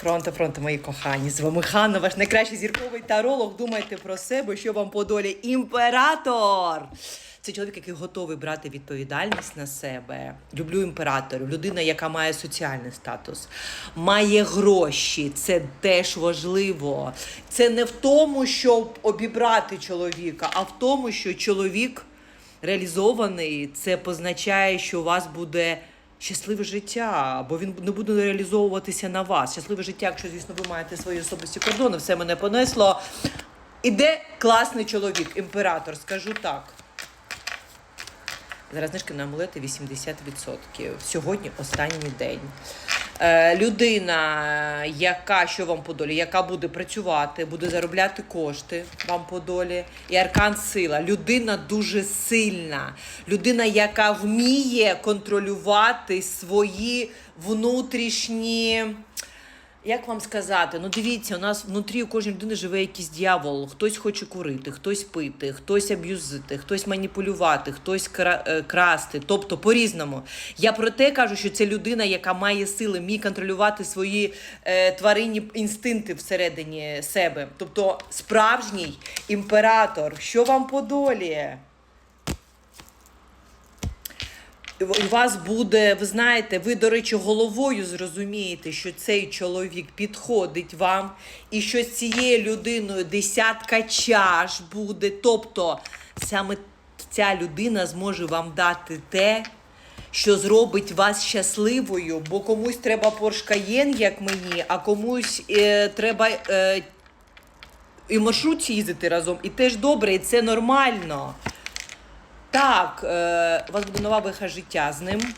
Фронте, фронте, мої кохані, з вами Ханна, ваш найкращий зірковий таролог. Думайте про себе, що вам по долі імператор. Це чоловік, який готовий брати відповідальність на себе. Люблю імператорів, людина, яка має соціальний статус, має гроші. Це теж важливо. Це не в тому, щоб обібрати чоловіка, а в тому, що чоловік реалізований. Це позначає, що у вас буде щасливе життя, бо він не буде реалізовуватися на вас. Щасливе життя, якщо, звісно, ви маєте свої особисті кордони, все мене понесло. Іде класний чоловік, імператор, скажу так. Зараз знижки на амулети 80%. Сьогодні останній день. Е, людина, яка що вам по долі, яка буде працювати, буде заробляти кошти вам по долі. І аркан сила. Людина дуже сильна. Людина, яка вміє контролювати свої внутрішні. Як вам сказати? Ну дивіться, у нас внутрі у кожної людини живе якийсь дьявол. Хтось хоче курити, хтось пити, хтось аб'юзити, хтось маніпулювати, хтось кра- е, красти. Тобто по-різному. Я про те кажу, що це людина, яка має сили, вміє контролювати свої е, тваринні інстинкти всередині себе. Тобто справжній імператор. Що вам по у вас буде, ви знаєте, ви, до речі, головою зрозумієте, що цей чоловік підходить вам, і що з цією людиною десятка чаш буде. Тобто саме ця людина зможе вам дати те, що зробить вас щасливою, бо комусь треба Cayenne, як мені, а комусь е, треба. Е, і в маршрутці їздити разом, і теж добре, і це нормально. Так, е, у вас буде нова виха життя з ним.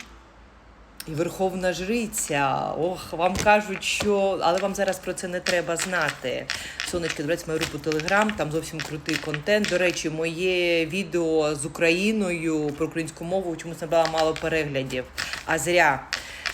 І Верховна Жриця. Ох, вам кажуть, що. Але вам зараз про це не треба знати. Сонечки, дивіться мою групу Телеграм, там зовсім крутий контент. До речі, моє відео з Україною про українську мову чомусь набрало мало переглядів. А зря.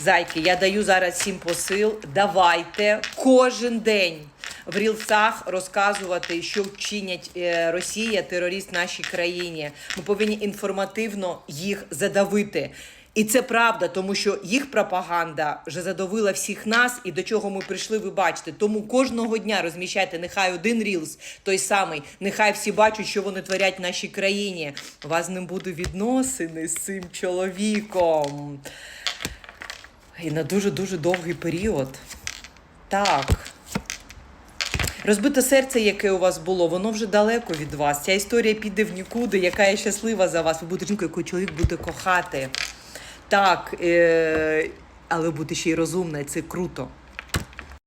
Зайки, я даю зараз сім посил. Давайте кожен день в рілсах розказувати, що вчинять е, Росія, терорист в нашій країні. Ми повинні інформативно їх задавити. І це правда, тому що їх пропаганда вже задавила всіх нас, і до чого ми прийшли, ви бачите. Тому кожного дня розміщайте нехай один рілс, той самий, нехай всі бачать, що вони творять в нашій країні. У вас з ним буде відносини з цим чоловіком. І на дуже-дуже довгий період. Так. Розбите серце, яке у вас було, воно вже далеко від вас. Ця історія піде в нікуди, яка є щаслива за вас. Ви будете жінкою, яку чоловік буде кохати. Так, е- але бути ще й розумна, це круто.